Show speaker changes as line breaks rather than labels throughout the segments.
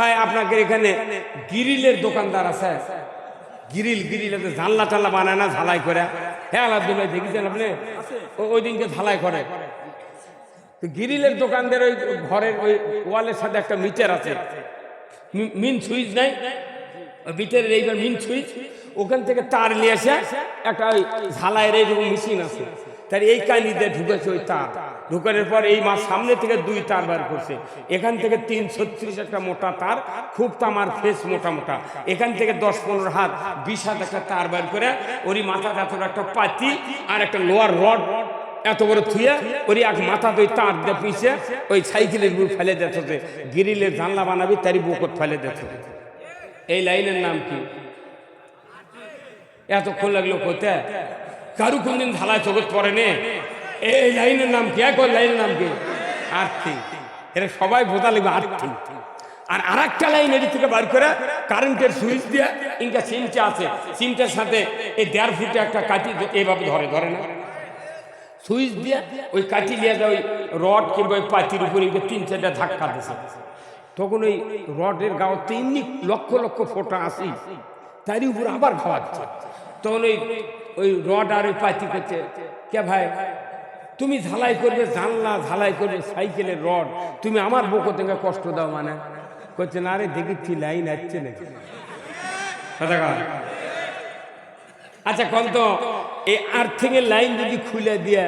ভাই আপনাদের এখানে গিরিলের দোকানদার আছে। গিরিল গিরিল জানলা টাল্লা বানায় না, ঝালাই করে। হ্যাঁ আলাদুল দেখেছেন আপনি? ওই দিনকে ঝালাই করে। গিরিলের দোকানদের ওই ঘরের ওই ওয়ালের সাথে একটা মিটার আছে। মিন সুইচ নাই? মিটারের এইবার মিন সুইচ। ওখান থেকে তার নিয়ে আসে একটা ওই ঝালাইয়ের এইরকম মেশিন আছে। তার এই দিয়ে ঢুকেছে ওই তার। ঢুকানোর পর এই মাস সামনে থেকে দুই তার বার করছে এখান থেকে তিন ছত্রিশ একটা মোটা তার, খুব তামার ফেস মোটা মোটা। এখান থেকে দশ পনেরো হাত, বিশ হাত একটা তার বার করে ওরই মাথা এত একটা পাতি আর একটা লোয়ার রড এত বড় থুয়ে ওই এক মাথা তুই তার দিয়ে ওই সাইকেলের বুক ফেলে দিতে গিরিলের জানলা বানাবি, তারই বুকত ফেলে দিতে এই লাইনের নাম কি? এতক্ষণ লাগল কোথায়? কারু কোনদিন ঢালাই জগৎ পড়ে নে এই লাইনের নাম কি? এক লাইনের নাম কি? আর্থিং এটা সবাই বোঝা লাগবে আর্থিং আর আর একটা লাইন এদিক থেকে বার করে, কারেন্টের সুইচ দিয়ে ইনকা সিমটা আছে। সিমটার সাথে এই দেড় ফুটে একটা কাটি এইভাবে ধরে ধরে না? সুইচ দিয়ে ওই কাঠি দিয়ে ওই রড কিংবা ওই পাতির উপরে তিন চারটা ধাক্কা দিছে। তখন ওই রডের গাও তিন লক্ষ লক্ষ ফোঁটা আসি তারই উপর আবার খাওয়াচ্ছে তখন ওই ওই রড আর ওই পাতি করছে, কে ভাই? তুমি ঝালাই করবে, জানলা ঝালাই করবে, সাইকেলের রড। তুমি আমার বকো থেকে কষ্ট দাও মানে। করছে না রে, দেখেছি, লাইন আসছে নাকি? আচ্ছা কন্ত, এই আর্থিং এর লাইন যদি খুলে দিয়ে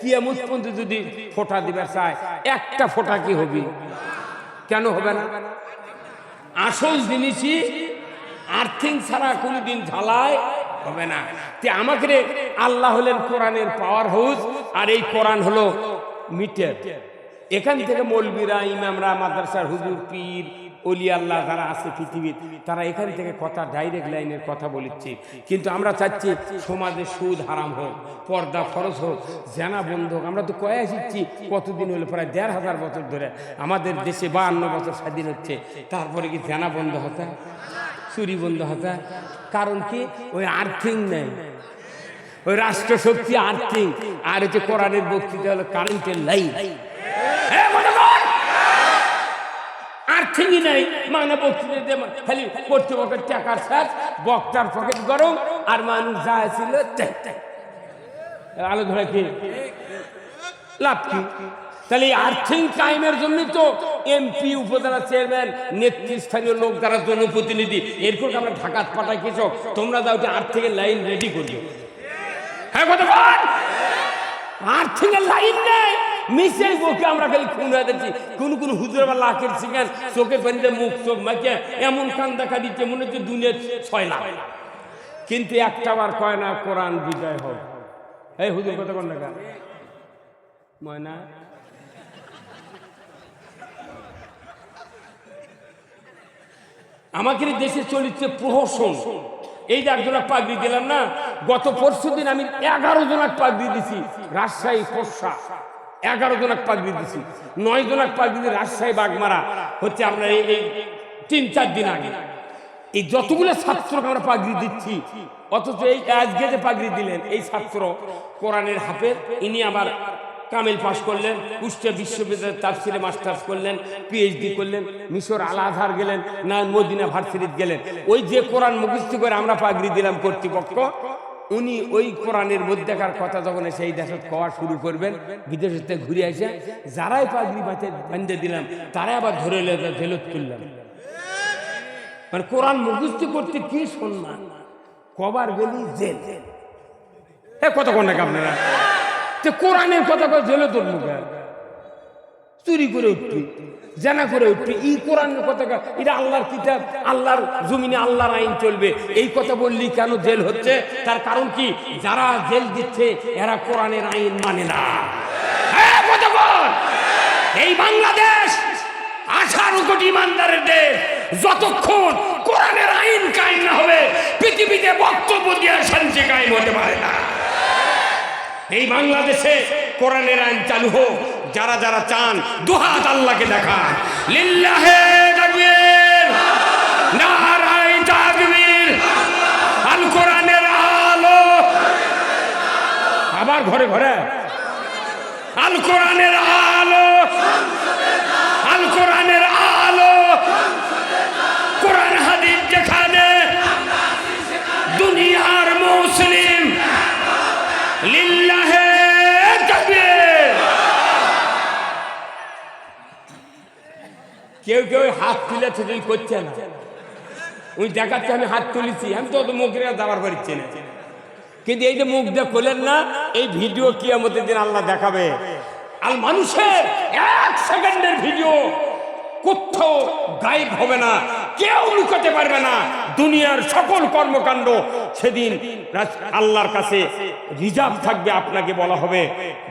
কিয়ামত পর্যন্ত যদি ফোঁটা দিবার চায়, একটা ফোঁটা কি হবে? কেন হবে না? আসল জিনিসই আর্থিং ছাড়া কোনোদিন ঝালায় হবে না। তে আমাকে আল্লাহ হলেন কোরআনের পাওয়ার হাউস আর এই কোরআন হলো মিটার এখান থেকে মৌলবীরা, ইমামরা, মাদ্রাসার হুজুর, পীর, অলি আল্লাহ যারা আছে পৃথিবীর, তারা এখান থেকে কথা ডাইরেক্ট লাইনের কথা বলিচ্ছে। কিন্তু আমরা চাচ্ছি সমাজে সুদ হারাম হোক, পর্দা ফরজ হোক, জেনা বন্ধ হোক। আমরা তো কয়ে আসছি কতদিন হলো, প্রায় দেড় হাজার বছর ধরে আমাদের দেশে বা বাহান্ন বছর স্বাধীন হচ্ছে, তারপরে কি জেনা বন্ধ হতে? চুরি বন্ধ হতে কারণ কি? ওই আর্থিং নেই। ওই রাষ্ট্রশক্তি আর্থিং আর হচ্ছে কোরআনের বক্তৃতা হলো কারেন্টের লাইন আর্থিংই নাই। মানে খালি কর্তৃপক্ষের গরম, আর মানুষ যা ধরে আর্থিং টাইমের জন্য তো এমপি উপজেলা চেয়ারম্যান, নেতৃস্থানীয় লোক যারা জনপ্রতিনিধি এরকম আমরা ঢাকাত পাঠাই, কিছু তোমরা যাও আর্থিকের লাইন রেডি করিও। হ্যাঁ কথা আর্থিকের লাইন নেই! মিশের বউকে আমরা খালি খুন হয়ে যাচ্ছি কোন কোন হুজুর বা লাখের শিকার চোখে পানিতে মুখ, চোখ মাকে এমন কান দেখা দিচ্ছে, মনে হচ্ছে দুনিয়ার ছয় লাখ। কিন্তু একটা বার কয় না, কোরআন বিজয় হোক। এই হুজুর কথা কোন টাকা ময়না? এই দেশে চলিচ্ছে প্রহসন। এই যে একজনের পাগড়ি দিলাম না, গত পরশু দিন আমি এগারো জনাক পাগড়ি দিছি, রাজশাহী পোষা এগারো জনাক পাগড়ি দিছি, নয় জনাক পাগড়ি দিয়ে রাজশাহী বাগমারা। হচ্ছে আমরা এই এই তিন, চার দিন আগে। এই যতগুলো ছাত্রকে আমরা পাগড়ি দিচ্ছি, অথচ এই আজকে যে পাগড়ি দিলেন, এই ছাত্র কোরআনের হাফের ইনি আবার কামিল পাশ করলেন, কুষ্টিয়া বিশ্ববিদ্যালয়ের তাফসিরে মাস্টার্স করলেন পিএইচডি করলেন, মিশর আল গেলেন না মদিনা ভার্সিটিত গেলেন। ওই যে কোরআন মুখস্থ করে আমরা পাগড়ি দিলাম কর্তৃপক্ষ, উনি ওই কোরআনের মধ্যেকার কথা যখন সেই দেশত কওয়া শুরু করবেন বিদেশের থেকে ঘুরে আসে যারাই পাগড়ি বাঁচে বান্ধে দিলাম, তারাই আবার ধরে জেলত করলাম মানে কোরআন মুখস্থ করতে কি সম্মান? কবার গেলি জেল। এ কতক্ষণ নাকি আপনারা? তো কোরআনের কথা কয়, জেলে তোর মুখে চুরি করে উঠবি, জানা করে উঠবি। এই কোরআনের কথা এটা আল্লাহর কিতাব, আল্লাহর জমিনে আল্লাহর আইন চলবে। এই কথা বললি কেন জেল হচ্ছে? তার কারণ কি? যারা জেল দিচ্ছে, এরা কোরআনের আইন মানে না। হ্যাঁ? এই বাংলাদেশ আঠারো কোটি ইমানদারের দেশ, যতক্ষণ কোরআনের আইন কায়েম না হবে, পৃথিবীতে বক্তব্য দিয়ে শান্তি কায়েম হতে পারে না। এই বাংলাদেশে কোরআনের আইন চালু হোক, যারা যারা চান, দুহাত আল্লাহকে দেখান লিল্লাহে আলো। আবার ঘরে ঘরে। আল কোরআনের আলো। আল কোরআনের কেউ কেউ হাত তুলে তুই করছে না। উনি দেখাচ্ছে আমি হাত তুলেছি, আমি তো মুখে যাবার পারছি না কিন্তু এই যে মুখ দিয়ে করলেন না, এই ভিডিও কি আমাদের দিন আল্লাহ দেখাবে। আর মানুষের এক সেকেন্ডের ভিডিও কোথাও গায়েব হবে না। কেউ লুকাতে পারবে না। দুনিয়ার সকল কর্মকাণ্ড সেদিন আল্লাহর কাছে রিজার্ভ থাকবে আপনাকে বলা হবে।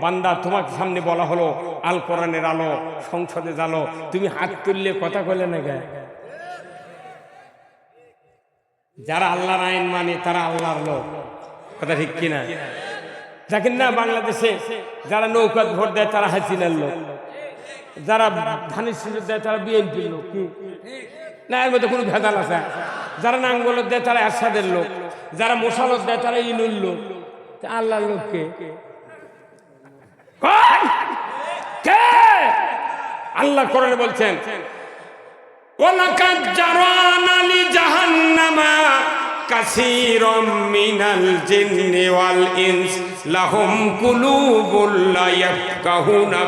বান্দা, তোমাকে সামনে বলা হলো, আল কোরআনের আলো, সংসদে জালো তুমি হাত তুললে কথা কইলে না গায়ে যারা আল্লাহর আইন মানে তারা আল্লাহর লোক। কথা ঠিক কিনা? দেখেন না, বাংলাদেশে যারা নৌকা ভোট দেয়, তারা হাসিনার লোক। যারা ধানের সিঁদুর দেয়, তারা বিএনপির লোক। না, এর মধ্যে কোনো ভেদাল আছে। যারা নাঙ্গলের দেয় তারা এরশাদের লোক, যারা মশালত দেয় তারা ইনুল লোক। আল্লাহ লোককে কে? আল্লাহ করে বলছেন ওলাকাত জাহান্নামা মিনাল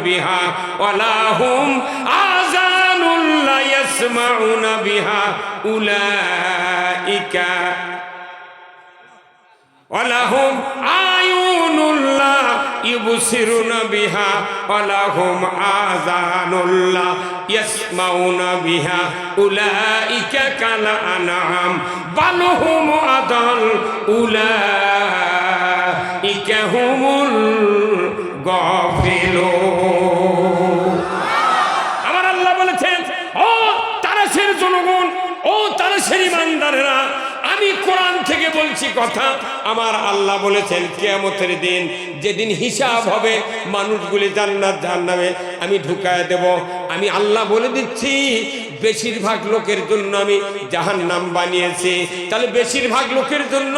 বিহা, ওয়া আ ইয়াসমাউনা বিহা উলাইকা ওয়ালাহুম আয়ুনুল্লাহ ইউবসিরুনা বিহা ওয়ালাহুম আযানুল্লাহ ইয়াসমাউনা বিহা উলাইকা কালা আনআম বালহুম আদাল উলাইকা হুমুল গাফিলুন বলছি কথা আমার আল্লাহ বলেছেন, কেয়ামতের দিন যেদিন হিসাব হবে, মানুষগুলি জান্নাত, জাহান্নামে আমি ঢুকায় দেব। আমি আল্লাহ বলে দিচ্ছি, বেশিরভাগ লোকের জন্য আমি জাহান্নাম বানিয়েছি। তাহলে বেশিরভাগ লোকের জন্য,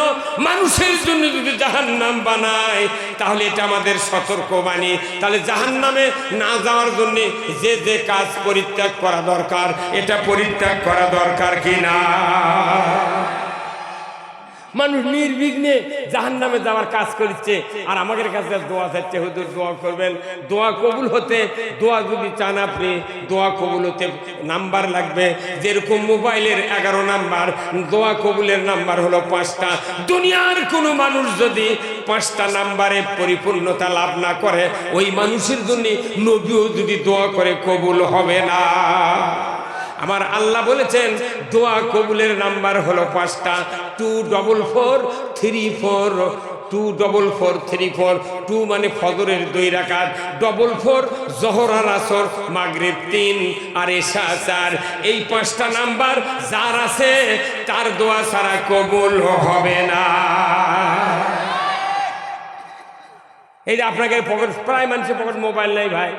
মানুষের জন্য যদি জাহান নাম বানায়, তাহলে এটা আমাদের সতর্ক বাণী তাহলে জাহান্নামে না যাওয়ার জন্য যে যে কাজ পরিত্যাগ করা দরকার, এটা পরিত্যাগ করা দরকার কি না মানুষ নির্বিঘ্নে জাহান নামে যাওয়ার কাজ করছে। আর আমাদের কাছে দোয়া চাচ্ছে হুজুর দোয়া করবেন। দোয়া কবুল হতে, দোয়া যদি চান আপনি, দোয়া কবুল হতে নাম্বার লাগবে। যেরকম মোবাইলের এগারো নাম্বার, দোয়া কবুলের নাম্বার হলো পাঁচটা। দুনিয়ার কোনো মানুষ যদি পাঁচটা নাম্বারে পরিপূর্ণতা লাভ না করে, ওই মানুষের জন্য নবীও যদি দোয়া করে কবুল হবে না। আমার আল্লাহ বলেছেন, দোয়া কবুলের নাম্বার হলো পাঁচটা। Two double four three four, two double four three four, two মানে ফজরের দুই রাকাত, ডবল ফোর জহরার আসর, মাগরিব তিন আর এশা চার। এই পাঁচটা নাম্বার যার আছে, তার দোয়া ছাড়া কবুল হবে না। এই যে আপনাকে পকেট প্রায় মানুষের পকেট মোবাইল নেই ভাই।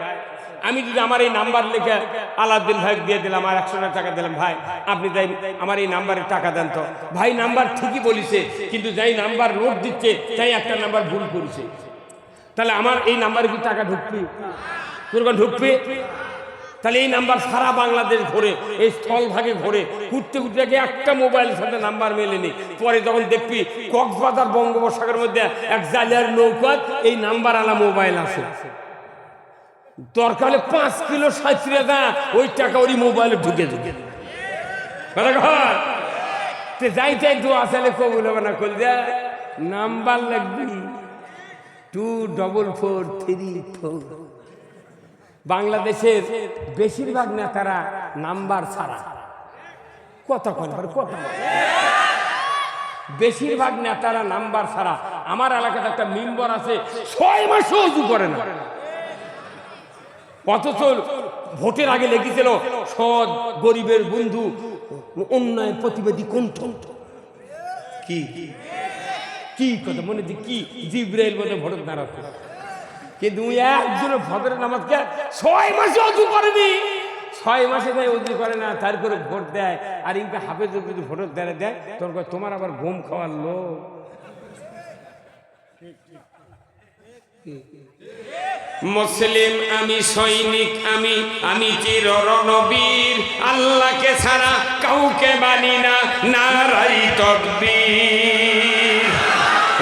আমি যদি আমার এই নাম্বার লিখে আলাউদ্দিন ভাই দিয়ে দিলাম আর একশো টাকা দিলাম, ভাই, আপনি তাই আমার এই নাম্বারে টাকা দেন তো। ভাই, নাম্বার ঠিকই বলিছে, কিন্তু যাই নাম্বার নোট দিচ্ছে, তাই একটা নাম্বার ভুল করেছে। তাহলে আমার এই নাম্বারে কি টাকা ঢুকবি? কোরবান ঢুকবি? তাহলে এই নাম্বার সারা বাংলাদেশ ঘোরে এই স্থল ভাগে ঘোরে ঘুরতে ঘুরতে একটা মোবাইলের সাথে নাম্বার মেলেনি। পরে যখন দেখবি কক্সবাজার বঙ্গোপসাগরের মধ্যে এক জালিয়ার নৌকা এই নাম্বার আলা মোবাইল আছে। দরকার পাঁচ কিলো সাঁতরে দা ওই টাকা ওই মোবাইলে ঢুকে ঢুকে যাই তাই তো আসলে কবুল হবে না করলে নাম্বার লাগবি। Two double four three four বাংলাদেশের বেশিরভাগ নেতারা নাম্বার ছাড়া। কত কথা কত বেশিরভাগ নেতারা নাম্বার ছাড়া। আমার এলাকাতে একটা মেম্বার আছে, ছয় মাসে উজু করে না। অথচ ভোটের আগে লেগেছিল সৎ গরিবের বন্ধু অন্যায় প্রতিবেদী কণ্ঠ। কি? কি কথা? মনে হচ্ছে কি? জিব্রাইল মধ্যে ভোটের দাঁড়াচ্ছে কিন্তু ভদ্রের নামাজকে ছয় মাসে অজু করেনি। ছয় মাসে তাই অজু করে না তারপরে ভোট দেয়। আর ইনকে হাফেজ যদি ভোটের দেয় দেয় তোর কয়, তোমার আবার ঘুম খাওয়ার লোক মুসলিম, আমি সৈনিক, আমি আমি চির রণবীর আল্লাহকে ছাড়া কাউকে মানি না, নারাই তকবীর।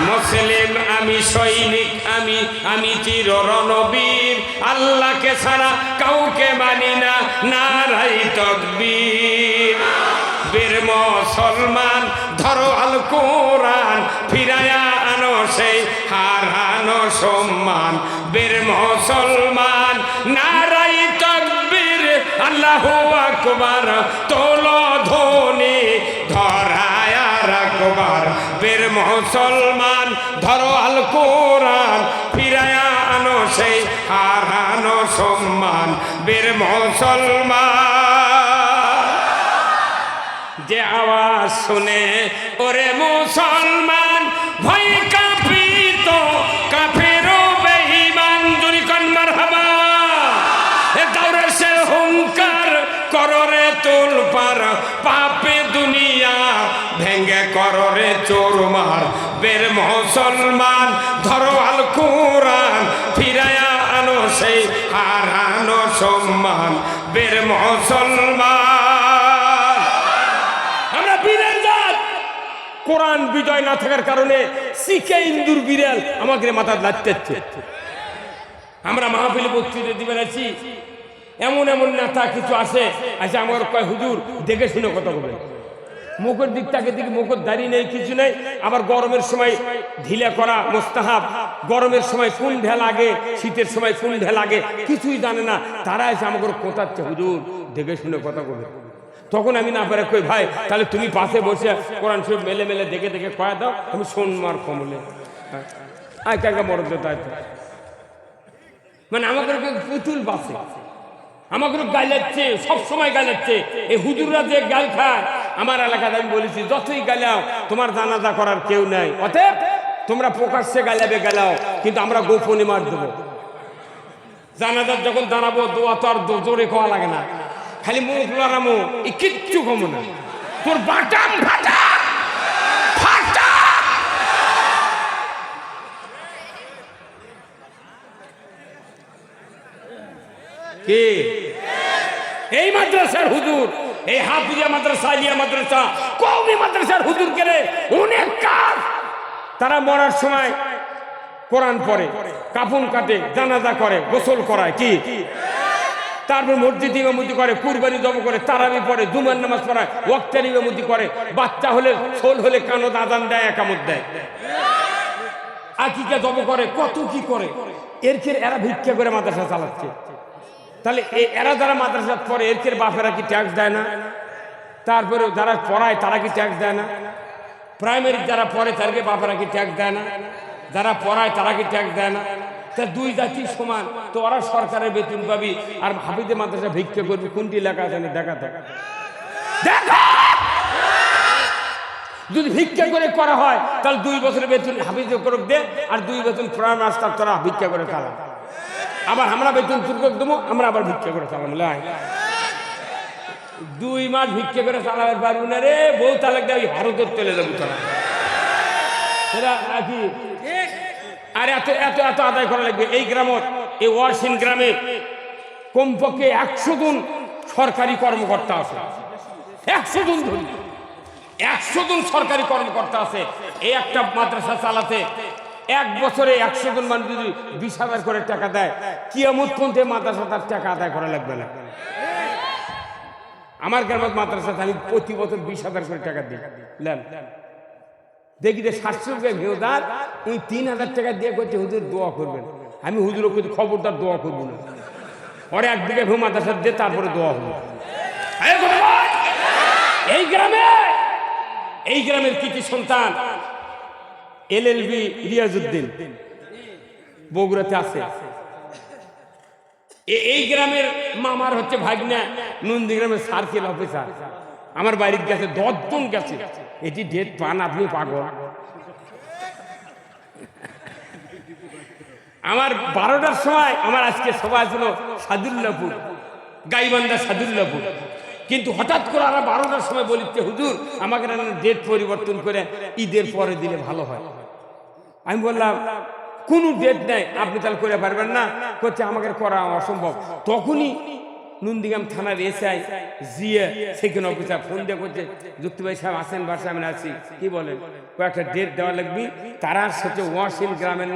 মুসলিম, আমি সৈনিক, আমি আমি চির রণবীর আল্লাহকে ছাড়া কাউকে মানি না, নারাই তকবীর। বীর মুসলমান, ধরো আল কোরআন, ফিরায়া আনো সেই হারানো সম্মান। আল্লাহ আকবার, তোল ধনি ধরায় রাখবার বীর মুসলমান, ধরো আল কোরআন, ফিরায়া আনো সেই হারানো সম্মান। বীর মুসলমান, যে আওয়াজ শুনে, ওরে মুসলমান পাপে দুনিয়া ভেঙ্গে কররে চোর মার। বের মুসলমান, ধরো আল কোরআন ফিরায়া আনো সেই হারানো সম্মান। বের মুসলমান। আমরা বীরের জাত। কোরআন বিজয় না থাকার কারণে শিখে ইন্দুর বিড়াল আমাকে মাথার লাগতেছে আমরা মাহফিলে বক্তৃতা দিবে আছি এমন এমন নেতা কিছু আছে। আমার কয়, হুজুর, দেখে শুনে কথা বলে মুখের দিক থেকে দিকে মুখের দাঁড়িয়ে নেই, কিছু নেই। আবার গরমের সময় ঢিলে করা মোস্তাহাব, গরমের সময় কোন ঢেল লাগে, শীতের সময় কোন ঢেল লাগে, কিছুই জানে না। তারা এসে আমাকে কোথাচ্ছে হুজুর? দেখে শুনে কথা বলে। তখন আমি না পারে কই, ভাই, তাহলে তুমি পাশে বসে কোরআন শরীফ মেলে মেলে দেখে দেখে কয়া দাও, আমি সোনমার কমলে। আয়, কাকা, মরদ তাই। মানে আমাকে পুতুল বাসে। আমাকে গাইলাচ্ছে সব সময় গাইলাচ্ছে এই হুজুররা যে গাল খায়, আমার এলাকাতে আমি বলেছি, যতই গালাও তোমার জানাজা করার কেউ নাই। অতএব, তোমরা প্রকাশ্যে গালাবে গালাও কিন্তু আমরা গোপনে মার দেবো। জানাজার যখন দাঁড়াবো, দোয়া তো আর জোরে খাওয়া লাগে না। খালি মুখ লড়ামো এই কিচ্ছু কমো না। তোর বাটাম ফাটা! কে? এই মাদ্রাসার হুজুর, এই হাফিজা মাদ্রাসা, আলিয়া মাদ্রাসা কৌমি মাদ্রাসার হুজুর কেন অনেক কাজ তারা মরার সময় কোরআন পড়ে, কাফন কাটে, জানাজা করে, গোসল করায়, কি? তারপর মসজিদ ইমামতি করে, কুরবানি জব করে, তারাবি পড়ে, জুমার নামাজ পড়ায়, ওয়াক্তের ইমামতি করে, বাচ্চা হলে ছোল হলে কানো দাদান দেয়, একামত দেয়। আকিকা জব করে, কত কি করে? এর খেয়ে এরা ভিক্ষা করে মাদ্রাসা চালাচ্ছে। তাহলে এরা যারা মাদ্রাসা পড়ে, এর বাপেরা কি ট্যাক্স দেয় না? তারপরে যারা পড়ায়, তারা কি ট্যাক্স দেয় না? প্রাইমারি যারা পড়ে তাদেরকে বাপেরা কি ট্যাক্স দেয় না? যারা পড়ায়, তারা কি ট্যাক্স দেয় না? তা দুই জাতি সমান। তো ওরা সরকারের বেতন পাবি। আর হাফিজে মাদ্রাসা ভিক্ষা করবি। কোনটি লেখা আছে না দেখা দেখা! যদি ভিক্ষা করে করা হয়, তাহলে দুই বছরের বেতন হাফিজ করক দে। আর দুই বেতন প্রাণ রাস্তার তোরা ভিক্ষা করে চালা। আবার আমরা বেতন তুর্কক দেবো, আমরা আবার ভিক্ষা করে চালাম দুই মাস ভিক্ষা করে চালাতে পারব না রে, বউ তালাক দেয় ভারতের তেলে দেবো তোরা নাকি? আর এত এত এত আদায় করা লাগবে। এই গ্রামত, এই ওয়ারসিন গ্রামে কমপক্ষে একশো জন সরকারি কর্মকর্তা আছে। একশো জন ধরি একশো জন সরকারি কর্মকর্তা আছে। এই একটা মাদ্রাসা চালাতে এক বছরে একশো জন মানুষ যদি বিশ হাজার করে টাকা দেয়, কিয়ামত পর্যন্ত মাদ্রাসা তার টাকা আদায় করা লাগবে না। আমার গ্রামের মাদ্রাসাতে আমি প্রতি বছর বিশ হাজার করে টাকা দিই। দেখি যে সাতশো ভেউদার উনি তিন হাজার টাকা দিয়ে করছে হুজুর দোয়া করবেন। আমি হুজুর কিন্তু খবরদার দোয়া করব না। পরে একদিকে ভেউ মাদ্রাসা দিয়ে তারপরে দোয়া হবে। এই গ্রামে, এই গ্রামের কিছু সন্তান এল এল বি রিয়াজুদ্দিন। বগুড়াতে আছে। এই গ্রামের মামার হচ্ছে ভাগনা নন্দী গ্রামের সার্কেল অফিসার। আমার বাড়ির গেছে দশজন গেছে। এটি ডেট পান আপনি পাগল। আমার বারোটার সময় আমার আজকে সবাই ছিল সাদুল্লাপুর, গাইবান্ধা সাদুল্লাপুর। কিন্তু হঠাৎ করে আমরা বারোটার সময় বলিতে হুজুর, আমাকে ডেট পরিবর্তন করে ঈদের পরে দিলে ভালো হয়। আমি বললাম, কোন ডেট নেই, আপনি তাহলে করে পারবেন না। করছে আমাকে করা অসম্ভব। তখনই নন্দীগ্রাম থানার এসআই জিএ সেকেন্ড অফিসার ফোন দিয়ে করছে যুক্তি ভাই সাহেব আসেন বাসা আমি আছি। কি বলেন? কয়েকটা ডেট দেওয়া লাগবে। তারা হচ্ছে ওয়াসিম গ্রামের